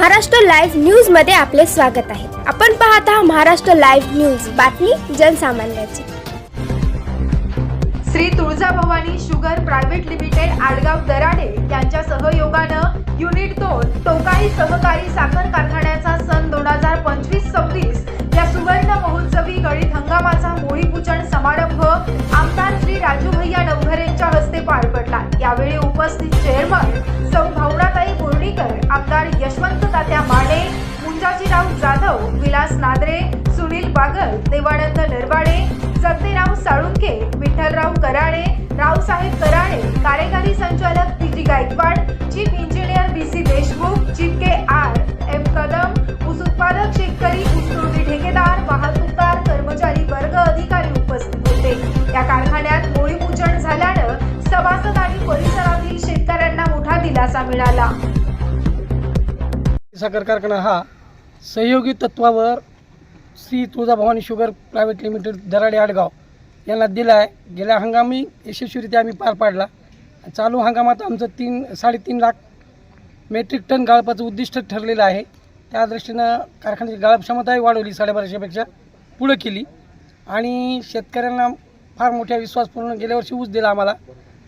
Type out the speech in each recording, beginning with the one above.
Maharashtra live न्यूजमध्ये आपले स्वागत आहे. आपण पाहत आहात महाराष्ट्र लाईव्ह न्यूज. बातमी जनसामान्याची. Shri Tuljabhavani sugar private limited Adgaon Darade यांच्या सहयोगानं युनिट दोन टोकाई सहकारी साखर कारखान्याचा सन दोन हजार पंचवीस सव्वीस या सुवर्ण महोत्सवी गळीत हंगामाचा मोळीपूजन समारंभ आमदार श्री राजू भैया नवघर हस्ते पार पडला. यावेळी उपस्थित चेअरमन नादरे सुनील बागल देवानंद नरवाडे सत्यराव साळुंके विठ्ठलराव कराळे रावसाहेब कराळे कार्यकारी संचालक P G Gaikwad chief engineer B C Deshmukh chief K R M. Kadam ऊस उत्पादक शेतकरी ऊसतोडणी ठेकेदार वाहतूकदार कर्मचारी वर्ग अधिकारी उपस्थित होते. या कारखान्यात मोळी झाल्यानं सभासद आणि परिसरातील शेतकऱ्यांना मोठा दिलासा मिळाला. साखर कारखाना हा सहयोगी तत्वावर Shri Tuljabhavani sugar private limited Darade Adgaon यांना दिला आहे गेल्या हंगामी यशस्वीरित्या आम्ही पार पाडला. चालू हंगामात आमचं तीन साडेतीन लाख मेट्रिक टन गाळपाचं उद्दिष्ट ठरलेलं आहे. त्या दृष्टीनं कारखान्याची गाळप क्षमताही वाढवली साडेबाराशेपेक्षा पुढं केली. आणि शेतकऱ्यांना फार मोठ्या विश्वासपूर्ण गेल्या वर्षी ऊस दिला आम्हाला.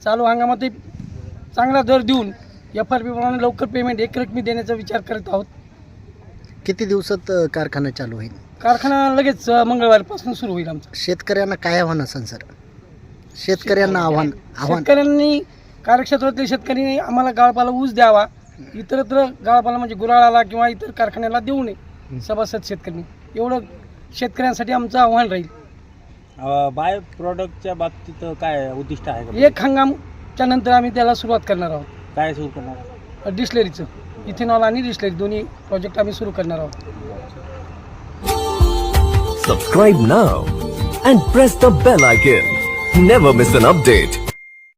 चालू हंगामातही चांगला दर देऊन एफ आर पीप्रमाणे लवकर पेमेंट एकरकमी देण्याचा विचार करत आहोत. किती दिवसात अ, कारखाना चालू होईल? कारखाना लगेच अ, मंगळवारपासून सुरू होईल आमचा. शेतकऱ्यांना काय आव्हान असेल सर? शेतकऱ्यांना आव्हान आव्हान शेतकऱ्यांनी कार्यक्षेत्रातील शेतकऱ्यांनी आम्हाला गाळपाला ऊस द्यावा इतरत्र गाळपाला म्हणजे गुराळाला किंवा इतर कारखान्याला देऊ नये सभासद शेतकऱ्यांनी एवढं शेतकऱ्यांसाठी आमचं आव्हान राहील. बाय प्रॉडक्टच्या बाबतीत काय उद्दिष्ट आहे का? एक हंगामच्या नंतर आम्ही त्याला सुरुवात करणार आहोत. काय सुरू करणार डिस्लरीचं. इथेनॉल आणि दिसले दोन्ही प्रोजेक्ट आम्ही सुरू करणार आहोत. सबस्क्राईब ना and press the bell icon never miss an update